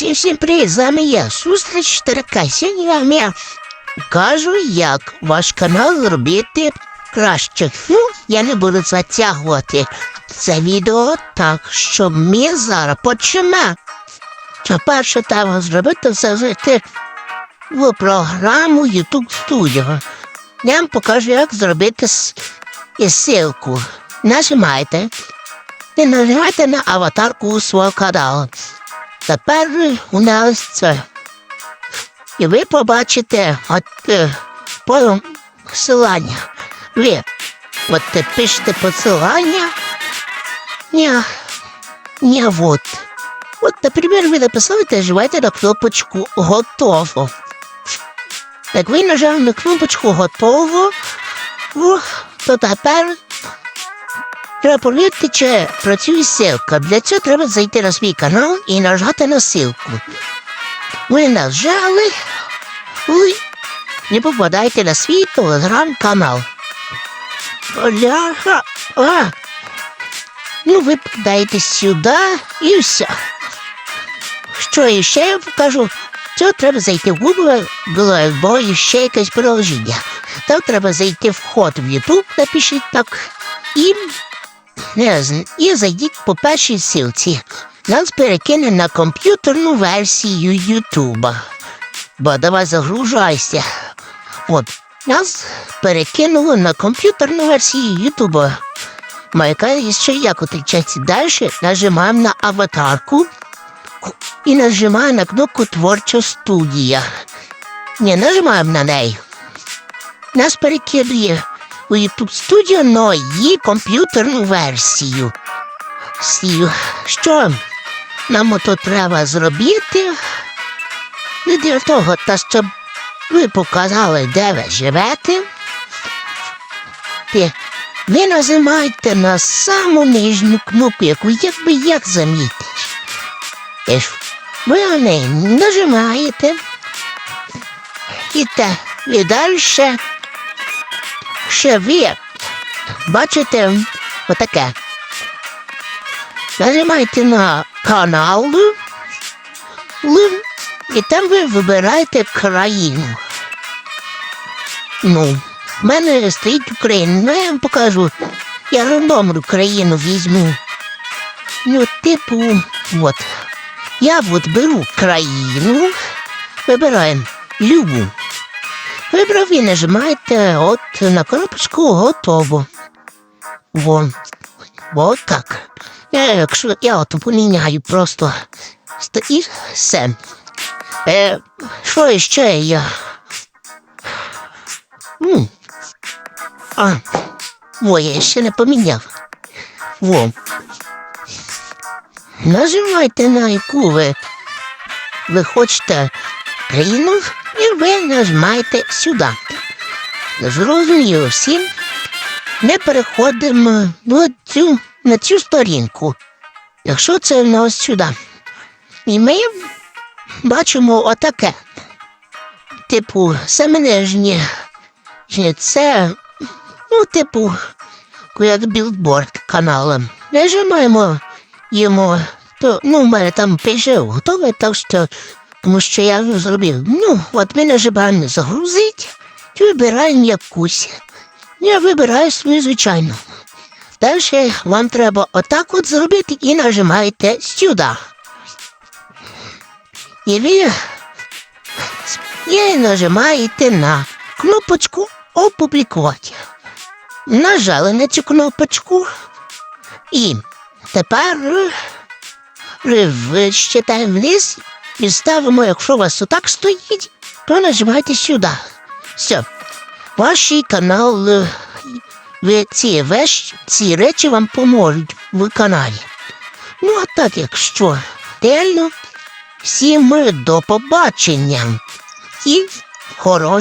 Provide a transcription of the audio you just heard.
Всім всім привіт, з вами я, Зустріч Тарaka. Сьогодні я кажу, як ваш канал зробити краще. Ну, я не буду затягувати це відео, так що ми зараз почнемо. Перше треба зробити, це зайти в програму YouTube Studio. Я вам покажу, як зробити ссылку. Нажимайте і нажимайте на аватарку свого каналу. Тепер у нас це. І ви побачите от е, посилання. Ви от е, пишете посилання. Ні, ні, от. От, наприклад, ви написали, нажимаєте на кнопочку Готово. Як ви нажали на кнопочку Готово, то тепер Треба перевірити, чи працює ссылка. Для цього треба зайти на свій канал і нажати на ссылку. Ви нажали, ой, не попадаєте на свій телеграм-канал. Бляха, а. Ну, ви подаєте сюди і все. Що ще я покажу? Цього треба зайти в Google, або ще якесь приложення. Там треба зайти в вход в YouTube, напишіть так, і не і зайдіть по першій ссылці. Нас перекине на комп'ютерну версію Ютуба. Бо давай загружайся. От, нас перекинуло на комп'ютерну версію Ютуба. Майка ще як отличається. Далі нажимаємо на аватарку і нажимаємо на кнопку Творча студія. Не нажимаємо на неї. Нас перекидує у YouTube Studio но комп'ютерну версію. Сію. Що нам ото треба зробити? Не для того, та щоб ви показали, де ви живете. Ви нажимаєте на саму нижню кнопку, яку якби як замітиш. Ви на неї нажимаєте. І те, і далі ще ви бачите отаке. Нажимаєте на канал, і там ви вибираєте країну. Ну, в мене стоїть Україна, ну я вам покажу. Я рандомну країну візьму. Ну, типу, от. Я от беру країну, вибираємо любу. Вибрав і нажимаєте от на кнопочку готово. Вон. Вот так. Я, якщо я от поміняю просто ст- і все. Е, що ще я? М. А, во, я ще не поміняв. Во. Нажимайте на яку ви, ви хочете країну, і ви нажимаєте сюди. Зрозуміло всім. Ми переходимо на цю, на цю сторінку. Якщо це на ось сюди. І ми бачимо отаке. Типу. Чи Це, ну, типу, як білборд каналом. Нажимаємо йому, то, ну, в мене там пише готове, так що, тому що я вже зробив. Ну, от ми нажимаємо загрузити, і вибираємо якусь. Я вибираю свою звичайну. Далі вам треба отак от зробити і нажимаєте сюди. І ви і нажимаєте на кнопочку опублікувати. Нажали на цю кнопочку. І тепер е, вищитаємо вниз і якщо у вас отак стоїть, то нажимайте сюди. Все. Ваш канал, е, ви ці, вещ, ці речі вам поможуть в каналі. Ну, а так, якщо дельно, всім до побачення і хорошого.